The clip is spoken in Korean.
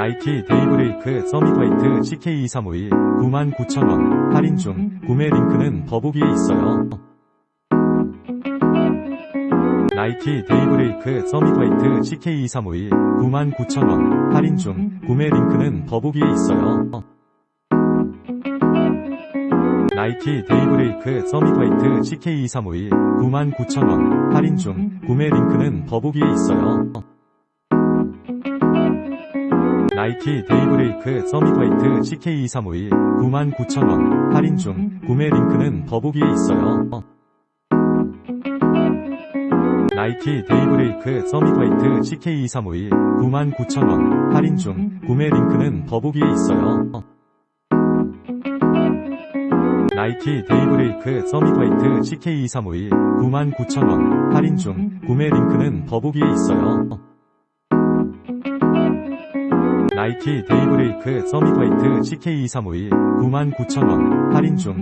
나이키 데이브레이크 서밋 화이트 CK2351 99,000원 할인 중 구매 링크는 더보기에 있어요. 나이키 데이브레이크 서밋 화이트 CK2351 99,000원 할인 중 구매 링크는 더보기에 있어요. 나이키 데이브레이크 서밋 화이트 CK2351 99,000원 할인 중 구매 링크는 더보기에 있어요. 나이키 데이브레이크 서밋 화이트 CK2351 99,000원 할인 중 구매 링크는 더보기에 있어요. 나이키 데이브레이크 서밋 화이트 CK2351 99,000원 할인 중 구매 링크는 더보기에 있어요. 나이키 데이브레이크 서밋 화이트 CK2351 99,000원 할인 중 구매 링크는 더보기에 있어요. 나이키 데이브레이크 서밋 화이트 CK2351 99,000원. 할인 중